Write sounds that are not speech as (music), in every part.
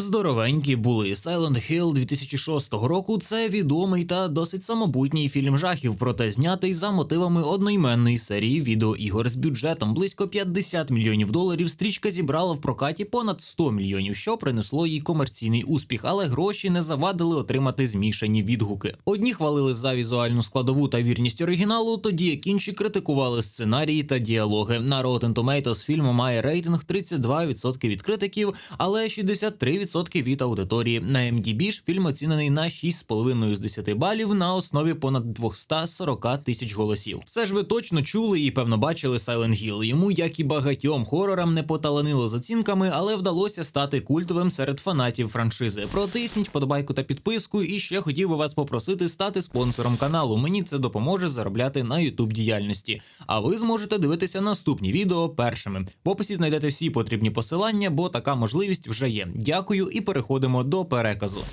Здоровенькі були Silent Hill 2006 року. Це відомий та досить самобутній фільм жахів, проте знятий за мотивами одноіменної серії відеоігор з бюджетом близько 50 мільйонів доларів. Стрічка зібрала в прокаті понад 100 мільйонів, що принесло їй комерційний успіх, але гроші не завадили отримати змішані відгуки. Одні хвалили за візуальну складову та вірність оригіналу, тоді як інші критикували сценарії та діалоги. На Rotten Tomatoes фільм має рейтинг 32% від критиків, але 63% від аудиторії. На MDB ж фільм оцінений на 6,5 з 10 балів на основі понад 240 тисяч голосів. Все ж ви точно чули і певно бачили Silent Hill. Йому, як і багатьом хорорам, не поталанило з оцінками, але вдалося стати культовим серед фанатів франшизи. Протисніть вподобайку та підписку. І ще хотів би вас попросити стати спонсором каналу. Мені це допоможе заробляти на YouTube діяльності. А ви зможете дивитися наступні відео першими. В описі знайдете всі потрібні посилання, бо така можливість вже є. Дякую і переходимо до переказу.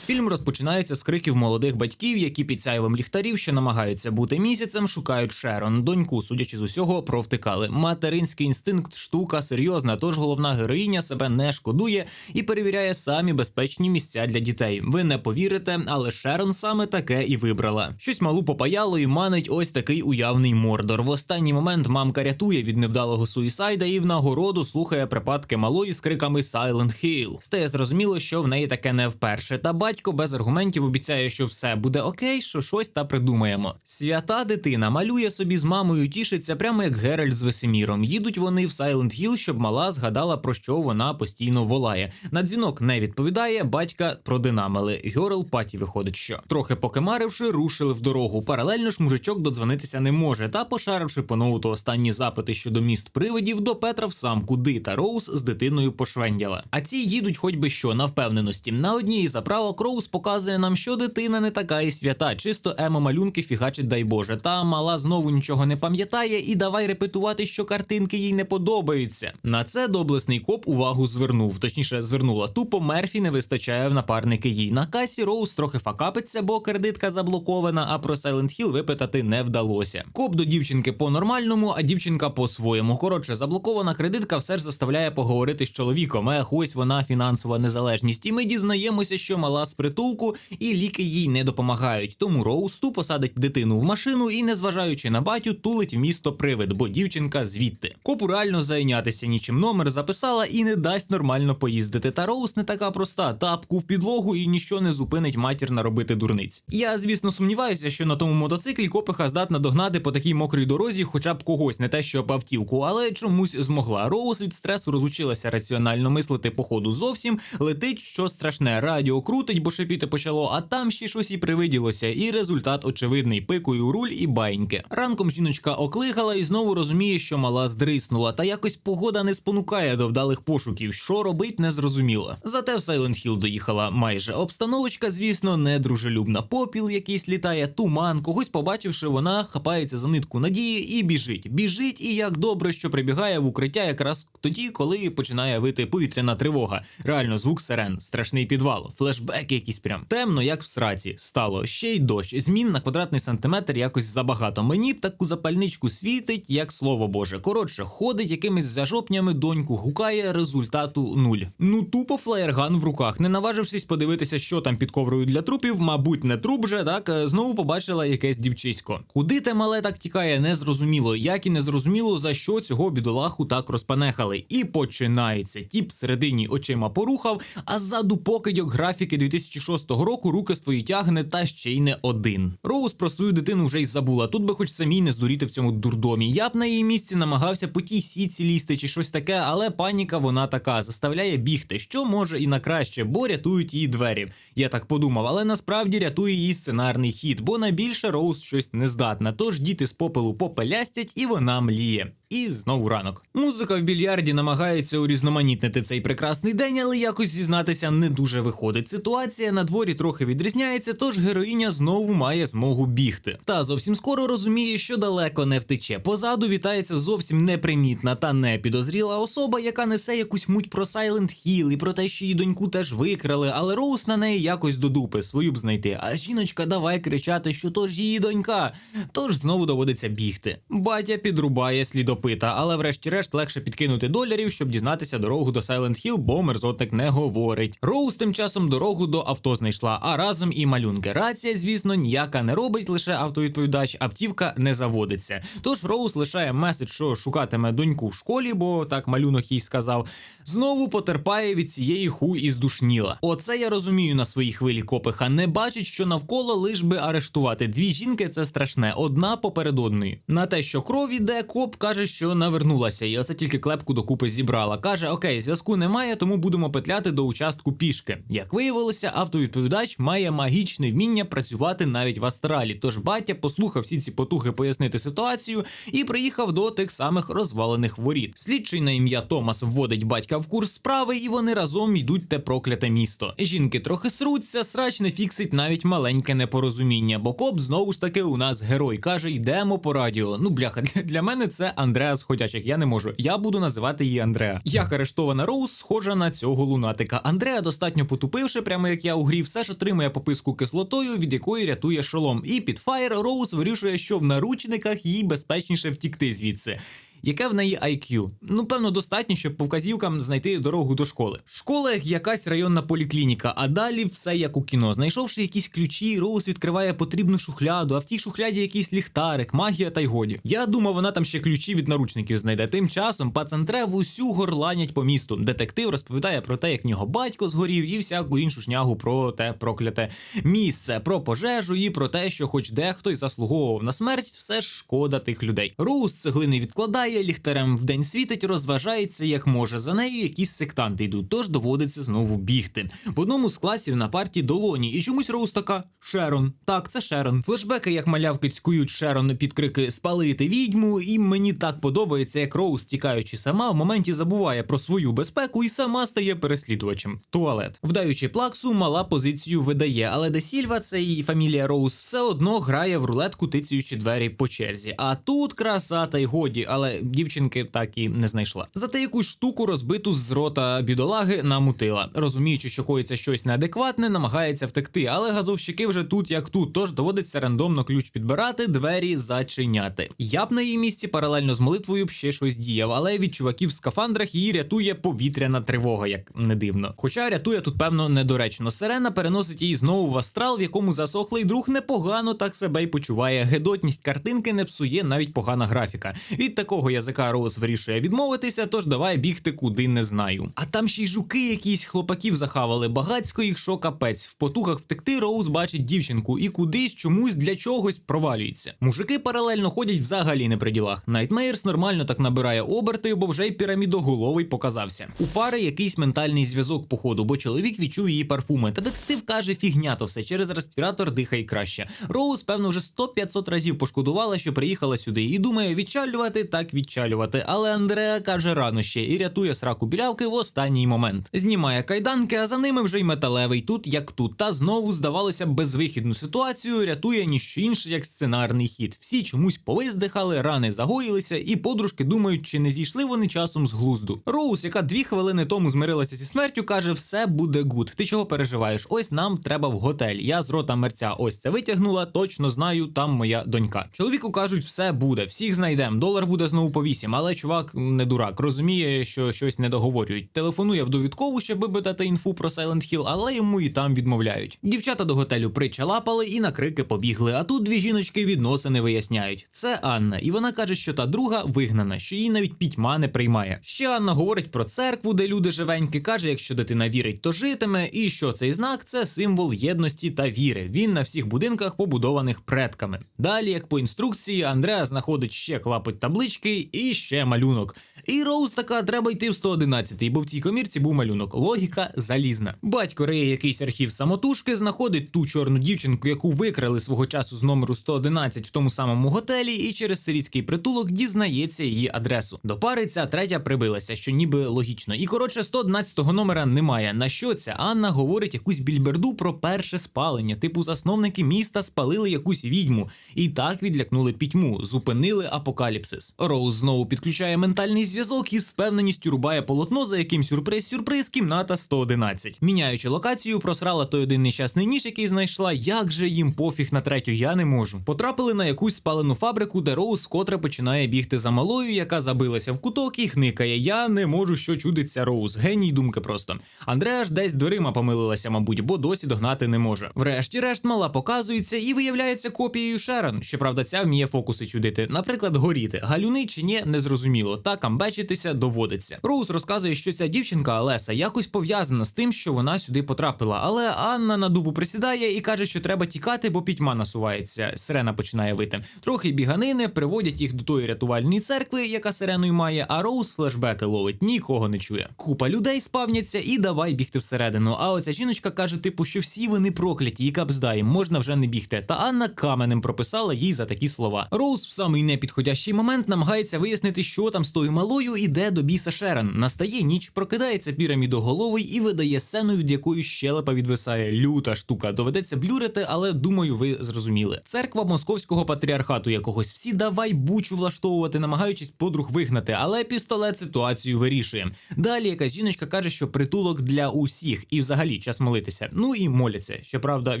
Фільм розпочинається з криків молодих батьків, які під сяйвом ліхтарів, що намагаються бути місяцем, шукають Шерон. Доньку, судячи з усього, провтикали. Материнський інстинкт штука серйозна, тож головна героїня себе не шкодує і перевіряє самі безпечні місця для дітей. Ви не повірите, але Шерон саме таке і вибрала. Щось малу попаяло і манить ось такий уявний мордор. В останній момент мамка рятує від невдалого суїсайда і в нагороду слухає припадки малої з криками Silent Hill. Стає зрозуміло, що в неї таке не вперше. Та батько без аргументів обіцяє, що все буде окей, що щось та придумаємо. Свята дитина малює собі з мамою, тішиться прямо як Геральт з Весеміром. Їдуть вони в Silent Hill, щоб мала згадала про що вона постійно волає. На дзвінок не відповідає. Батька продинамили. Гьорл паті виходить, що трохи покемаривши, рушили в дорогу. Паралельно ж мужичок додзвонитися не може. Та пошаривши по ноуту останні запити щодо міст привидів, до Петра в сам куди та Роуз з дитиною пошвендяла. А ці їдуть, хоч би що, на впевненості. На одній із заправок Роуз показує нам, що дитина не така і свята, чисто емо малюнки фігачить, дай Боже. Та мала знову нічого не пам'ятає, і давай репетувати, що картинки їй не подобаються. На це доблесний коп увагу звернув, точніше, звернула тупо Мерфі не вистачає в напарники їй. На касі Роуз трохи факапиться, бо кредитка заблокована, а про Silent Hill випитати не вдалося. Коп до дівчинки по-нормальному, а дівчинка по-своєму. Коротше, заблокована кредитка все ж заставляє поговорити з чоловіком. Ех, ось вона фінансова незалежність. І ми дізнаємося, що мала притулку, і ліки їй не допомагають. Тому Роуз тупо садить дитину в машину і, незважаючи на батю, тулить в місто привид, бо дівчинка звідти. Копу реально зайнятися нічим номер записала і не дасть нормально поїздити. Та Роуз не така проста. Тапку в підлогу і ніщо не зупинить матір наробити дурниць. Я, звісно, сумніваюся, що на тому мотоциклі копиха здатна догнати по такій мокрій дорозі, хоча б когось, не те, що б автівку, але чомусь змогла. Роуз від стресу розучилася раціонально мислити по ходу зовсім. Летить що страшне, радіо крутить, бо шипіти почало, а там ще щось і привиділося. І результат очевидний: пикою руль і байньки. Ранком жіночка оклигала і знову розуміє, що мала здриснула, та якось погода не спонукає до вдалих пошуків. Що робить, не зрозуміло. Зате в Silent Hill доїхала майже. Обстановочка, звісно, не дружелюбна. Попіл якийсь літає, туман. Когось побачивши, вона хапається за нитку надії і біжить. Біжить, і як добре, що прибігає в укриття якраз тоді, коли починає вити повітряна тривога. Реально, звук сирен, страшний підвал, флешбеки якісь прям темно, як в сраці. Стало ще й дощ. Змін на квадратний сантиметр якось забагато. Мені б таку запальничку світить, як слово Боже. Коротше, ходить якимись зажопнями, доньку гукає, результату нуль. Ну тупо флаєрган в руках, не наважившись подивитися, що там під коврою для трупів, мабуть, не труп же, так е, знову побачила якесь дівчисько. Куди те мале так тікає, не зрозуміло, як і не зрозуміло, за що цього бідолаху так розпанехали. І починається. Тіп всередині очима порухав, а ззаду покидьок графіки 2006 року руки свої тягне, та ще й не один. Роуз про свою дитину вже й забула. Тут би хоч самій не здуріти в цьому дурдомі. Я б на її місці намагався по тій сіці лізти чи щось таке, але паніка вона така заставляє бігти, що може і на краще, бо рятують її двері. Я так подумав, але насправді рятує її сценарний хід, бо на більше Роуз щось не здатна. Тож діти з попелу попелястять, і вона мліє. І знову ранок. Музика в більярді намагається урізноманітнити цей прекрасний день, але якось зізнатися не дуже виходить. Ситуація на дворі трохи відрізняється, тож героїня знову має змогу бігти. Та зовсім скоро розуміє, що далеко не втече. Позаду вітається зовсім непримітна та непідозріла особа, яка несе якусь муть про Silent Hill і про те, що її доньку теж викрали, але Роуз на неї якось до дупи свою б знайти. А жіночка давай кричати, що то ж її донька. Тож знову доводиться бігти. Батя підрубає слідопит допита, але врешті-решт легше підкинути доларів, щоб дізнатися дорогу до Сайленд Хіл, бо мерзотник не говорить. Роуз тим часом дорогу до авто знайшла, а разом і малюнки. Рація, звісно, ніяка не робить, лише автовідповідач, автівка не заводиться. Тож Роуз лишає меседж, що шукатиме доньку в школі, бо так малюнок їй сказав. Знову потерпає від цієї ху і здушніла. Оце я розумію на своїй хвилі копиха. Не бачить, що навколо лиш би арештувати. Дві жінки це страшне, одна поперед одної. На те, що кров іде, коп каже, що навернулася, і оце тільки клепку докупи зібрала. Каже: Окей, зв'язку немає, тому будемо петляти до участку пішки. Як виявилося, автовідповідач має магічне вміння працювати навіть в астралі. Тож батя послухав всі ці потухи пояснити ситуацію і приїхав до тих самих розвалених воріт. Слідчий на ім'я Томас вводить батька в курс справи, і вони разом йдуть те прокляте місто. Жінки трохи сруться, срач не фіксить навіть маленьке непорозуміння, бо коп знову ж таки у нас герой каже: йдемо по радіо. Ну бляха, (laughs) для, мене це Андреа з ходячих. Я не можу. Я буду називати її Андреа. Як арештована Роуз, схожа на цього лунатика. Андреа достатньо потупивши, прямо як я у грі, все ж отримує пописку кислотою, від якої рятує шолом. І під фаєр Роуз вирішує, що в наручниках їй безпечніше втікти звідси. Яке в неї IQ? Ну, певно, достатньо, щоб по вказівкам знайти дорогу до школи. Школа як якась районна поліклініка, а далі все як у кіно. Знайшовши якісь ключі, Роуз відкриває потрібну шухляду, а в тій шухляді якийсь ліхтарик, магія та й годі. Я думав, вона там ще ключі від наручників знайде. Тим часом пацантре усю горланять по місту. Детектив розповідає про те, як нього батько згорів, і всяку іншу шнягу про те прокляте місце, про пожежу і про те, що, хоч дехто й заслуговував на смерть, все ж шкода тих людей. Роуз цеглини відкладає, ліхтарем вдень світить, розважається як може. За нею якісь сектанти йдуть, тож доводиться знову бігти. В одному з класів на парті долоні, і чомусь Роуз така Шерон. Так, це Шерон. Флешбеки, як малявки цькують Шерон під крики спалити відьму, і мені так подобається, як Роуз, тікаючи сама, в моменті забуває про свою безпеку і сама стає переслідувачем. Туалет. Вдаючи плаксу, мала позицію видає, але де Сільва, це її фамілія Роуз, все одно грає в рулетку, тицюючи двері по черзі. А тут краса та й годі, але дівчинки так і не знайшла. Зате якусь штуку розбиту з рота бідолаги намутила. Розуміючи, що коїться щось неадекватне, намагається втекти, але газовщики вже тут як тут, тож доводиться рандомно ключ підбирати, двері зачиняти. Я б на її місці паралельно з молитвою б ще щось діяв, але від чуваків в скафандрах її рятує повітряна тривога, як не дивно. Хоча рятує тут, певно, недоречно. Сирена переносить її знову в астрал, в якому засохлий друг непогано так себе й почуває. Гедотність картинки не псує навіть погана графіка. Від такого язика Роуз вирішує відмовитися, тож давай бігти куди не знаю. А там ще й жуки якісь хлопаків захавали. Багацько їх що капець. В потугах втекти Роуз бачить дівчинку і кудись чомусь для чогось провалюється. Мужики паралельно ходять взагалі не при ділах. Найтмейерс нормально так набирає оберти, бо вже й пірамідоголовий показався. У пари якийсь ментальний зв'язок, походу, бо чоловік відчув її парфуми. Та детектив каже, фігня то все через респіратор дихає краще. Роуз, певно, вже 100-500 разів пошкодувала, що приїхала сюди, і думає, відчалювати так відчалювати. Але Андреа каже рано ще і рятує сраку білявки в останній момент. Знімає кайданки, а за ними вже й металевий тут, як тут. Та знову здавалося безвихідну ситуацію. Рятує ніщо інше, як сценарний хід. Всі чомусь повиздихали, рани загоїлися, і подружки думають, чи не зійшли вони часом з глузду. Роуз, яка дві хвилини тому змирилася зі смертю, каже: все буде гуд. Ти чого переживаєш? Ось нам треба в готель. Я з рота мерця ось це витягнула. Точно знаю, там моя донька. Чоловіку кажуть, все буде, всіх знайдемо. Долар буде знову по вісім, але чувак не дурак, розуміє, що щось не договорюють. Телефонує в довідкову, щоб вибитати інфу про Silent Hill, але йому і там відмовляють. Дівчата до готелю причалапали і на крики побігли. А тут дві жіночки відносини виясняють. Це Анна, і вона каже, що та друга вигнана, що її навіть пітьма не приймає. Ще Анна говорить про церкву, де люди живенькі, каже, якщо дитина вірить, то житиме, і що цей знак це символ єдності та віри. Він на всіх будинках побудованих предками. Далі, як по інструкції, Андреа знаходить ще клапоть таблички і ще малюнок. І Роуз така, треба йти в 111, бо в цій комірці був малюнок. Логіка залізна. Батько риє якийсь архів самотужки, знаходить ту чорну дівчинку, яку викрали свого часу з номеру 111 в тому самому готелі, і через сирійський притулок дізнається її адресу. До пари ця третя прибилася, що ніби логічно. І коротше, 111-го номера немає. На що ця Анна говорить якусь більберду про перше спалення, типу засновники міста спалили якусь відьму, і так відлякнули пітьму, зупинили апокаліпсис. Роуз знову підключає ментальний зв'язок. Зв'язок і з впевненістю рубає полотно, за яким сюрприз-сюрприз, кімната 111. Міняючи локацію, просрала той один нещасний ніж, який знайшла. Як же їм пофіг на третю, я не можу. Потрапили на якусь спалену фабрику, де Роуз вкотре починає бігти за малою, яка забилася в куток і хникає. Я не можу, що чудиться Роуз. Геній думки просто. Андреа ж десь дверима помилилася, мабуть, бо досі догнати не може. Врешті-решт мала показується і виявляється копією Шерон. Щоправда, ця вміє фокуси чудити. Наприклад, горіти. Галюни чи ні, незрозуміло. Та камбечитися доводиться. Роуз розказує, що ця дівчинка Алеса якось пов'язана з тим, що вона сюди потрапила. Але Анна на дубу присідає і каже, що треба тікати, бо пітьма насувається. Сирена починає вити. Трохи біганини приводять їх до тої рятувальної церкви, яка сиреною має, а Роуз флешбеки ловить, нікого не чує. Купа людей спавняться і давай бігти всередину. А оця жіночка каже, типу, що всі вони прокляті, і капзда їм можна вже не бігти. Та Анна каменем прописала їй за такі слова. Роуз в самий непідходящий момент намагається вияснити, що там з тою малою іде до біса Шерон. Настає ніч, прокидається пірамідоголовий і видає сцену, від якої щелепа відвисає. Люта штука. Доведеться блюрити, але думаю, ви зрозуміли. Церква московського патріархату якогось всі давай бучу влаштовувати, намагаючись подруг вигнати, але пістолет ситуацію вирішує. Далі якась жіночка каже, що притулок для усіх і взагалі час молитися. Ну і моляться. Щоправда, в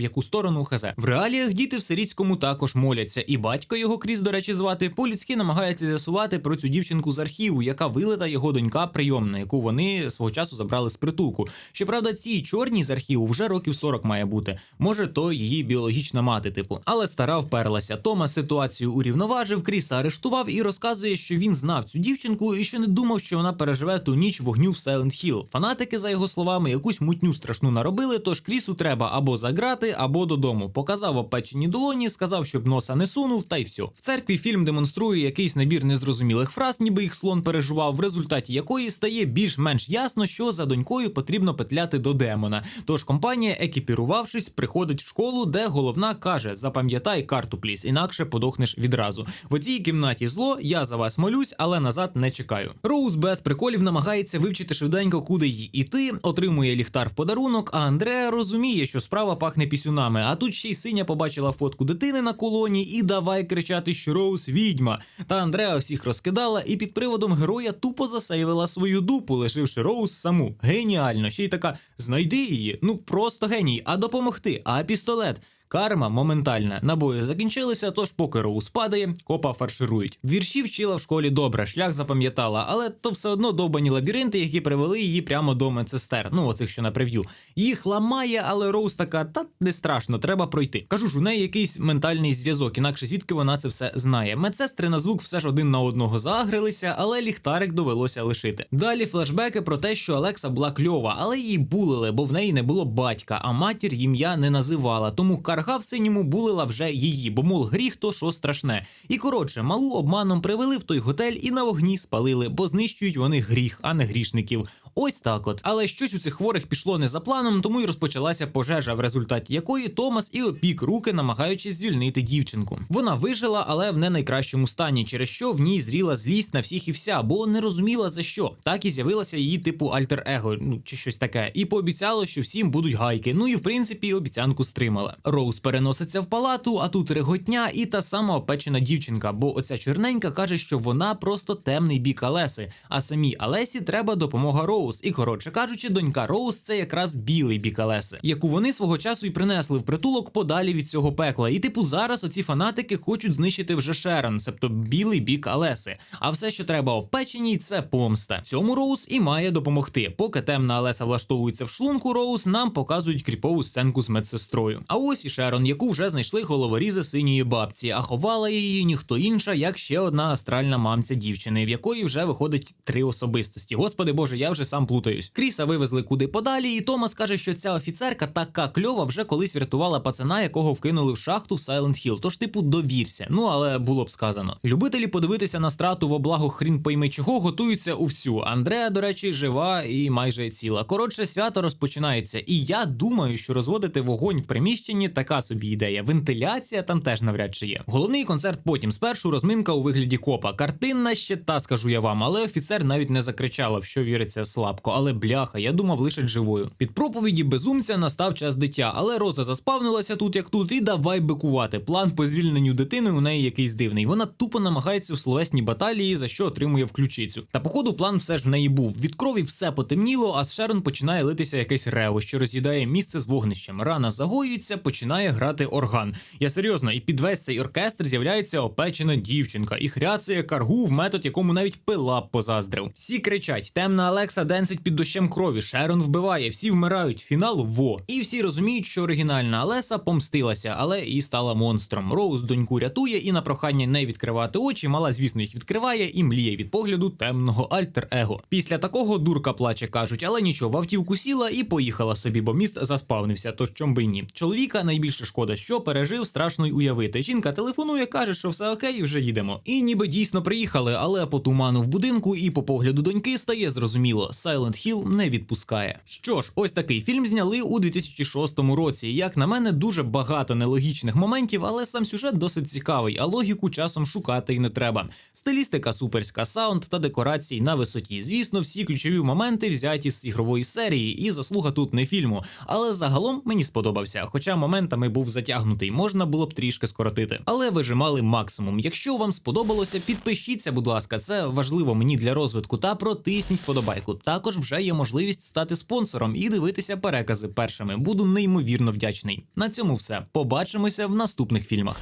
яку сторону хазе. В реаліях діти в сирітському також моляться, і батько його крізь, до речі, звати по-людськи намагається з'ясувати про цю дівчинку з архіву, яка вилита його донька прийомна, яку вони свого часу забрали з притулку. Щоправда, цій чорній з архіву вже років 40 має бути. Може, то її біологічна мати, типу. Але стара вперлася. Тома ситуацію урівноважив, Кріса арештував і розказує, що він знав цю дівчинку і що не думав, що вона переживе ту ніч вогню в Сайлент Хіл. Фанатики, за його словами, якусь мутню страшну наробили, тож Крісу треба або заграти, або додому. Показав опечені долоні, сказав, щоб носа не сунув, та й все. В церкві фільм демонструє якийсь набір незрозумілих фраз, ніби їх слон переживав, в результаті якої стає більш-менш ясно, що за донькою потрібно петляти до демона. Тож компанія, екіпірувавшись, приходить в школу, де головна каже: запам'ятай карту пліс, інакше подохнеш відразу. В цій кімнаті зло, я за вас молюсь, але назад не чекаю. Роуз без приколів намагається вивчити швиденько, куди їй іти, отримує ліхтар в подарунок. А Андреа розуміє, що справа пахне пісюнами. А тут ще й синя побачила фотку дитини на колоні і давай кричати, що Роуз відьма. Та Андреа всіх розкидала і під приводом героя тупо засейвила свою дупу, лишивши Роуз саму. Геніально. Ще й така: знайди її. Ну просто геній, а допомогти. А пістолет. Карма моментальна. Набої закінчилися, тож поки Роуз падає, копа фарширують. Вірші вчила в школі добре, шлях запам'ятала, але то все одно довбані лабіринти, які привели її прямо до медсестер. Ну, оцих, що на прев'ю. Їх ламає, але Роуз така, та не страшно, треба пройти. Кажу ж, у неї якийсь ментальний зв'язок, інакше звідки вона це все знає. Медсестри на звук все ж один на одного загрилися, але ліхтарик довелося лишити. Далі флешбеки про те, що Олекса була кльова, але її булили, бо в неї не було батька, а матір ім'я не називала. Тому карга в синьому булила вже її, бо мов гріх, то що страшне. І коротше, малу обманом привели в той готель і на вогні спалили, бо знищують вони гріх, а не грішників. Ось так от. Але щось у цих хворих пішло не за планом, тому й розпочалася пожежа, в результаті якої Томас і опік руки, намагаючись звільнити дівчинку. Вона вижила, але в не найкращому стані, через що в ній зріла злість на всіх і вся, бо не розуміла за що. Так і з'явилася її типу альтер-его, ну чи щось таке, і пообіцяло, що всім будуть гайки. Ну і в принципі обіцянку стримала. Роуз переноситься в палату, а тут реготня і та сама опечена дівчинка, бо оця чорненька каже, що вона просто темний бік Алеси, а самій Алесі треба допомога Роуз. І коротше кажучи, донька Роуз це якраз білий бік Алеси, яку вони свого часу і принесли в притулок подалі від цього пекла. І типу зараз оці фанатики хочуть знищити вже Шерон, себто білий бік Алеси. А все, що треба опеченій, це помста. Цьому Роуз і має допомогти. Поки темна Алеса влаштовується в шлунку, Роуз нам показують кріпову сценку з медсестрою. А ось і Шерон, яку вже знайшли головорізи синьої бабці, а ховала її ніхто інша, як ще одна астральна мамця дівчини, в якої вже виходить три особистості. Господи Боже, я вже сам плутаюсь. Кріса вивезли куди подалі, і Томас каже, що ця офіцерка така кльова вже колись врятувала пацана, якого вкинули в шахту в Сайленд Хіл. Тож, типу, довірся. Ну але було б сказано. Любителі подивитися на страту в облагу хрін пойми чого готуються у всю. Андреа, до речі, жива і майже ціла. Коротше, свято розпочинається, і я думаю, що розводити вогонь в приміщенні таке така собі ідея. Вентиляція там теж навряд чи є. Головний концерт потім спершу розминка у вигляді копа. Картинна ще та скажу я вам, але офіцер навіть не закричала, в що віриться слабко. Але бляха, я думав лише живою. Під проповіді безумця настав час дитя, але Роза заспавнилася тут як тут, і давай бикувати. План по звільненню дитини у неї якийсь дивний. Вона тупо намагається в словесній баталії, за що отримує включицю. Та походу план все ж в неї був. Від крові все потемніло, а з Шерон починає литися якесь рево, що роз'їдає місце з вогнищем. Рана загоюється, починає грати орган. Я серйозно, і під весь цей оркестр з'являється опечена дівчинка і хряцає каргу в метод, якому навіть пила б позаздрив. Всі кричать: темна Алекса денсить під дощем крові. Шерон вбиває, всі вмирають. Фінал во. І всі розуміють, що оригінальна Алеса помстилася, але і стала монстром. Роуз доньку рятує, і на прохання не відкривати очі, мала, звісно, їх відкриває і мліє від погляду темного альтер-его. Після такого дурка плаче, кажуть, але нічого, в автівку сіла і поїхала собі, бо міст заспавнився. Тож чом би ні. Чоловіка найбільше шкода, що пережив страшно й уявити. Жінка телефонує, каже, що все окей, вже їдемо. І ніби дійсно приїхали, але по туману в будинку і по погляду доньки стає зрозуміло, Silent Hill не відпускає. Що ж, ось такий фільм зняли у 2006 році. Як на мене, дуже багато нелогічних моментів, але сам сюжет досить цікавий, а логіку часом шукати й не треба. Стилістика суперська, саунд та декорації на висоті. Звісно, всі ключові моменти взяті з ігрової серії, і заслуга тут не фільму. Але загалом мені сподобався, хоча моментами був затягнутий, можна було б трішки скоротити. Але вижимали максимум. Якщо вам сподобалося, підпишіться, будь ласка, це важливо мені для розвитку. Та протисніть вподобайку. Також вже є можливість стати спонсором і дивитися перекази першими. Буду неймовірно вдячний. На цьому все. Побачимося в наступних фільмах.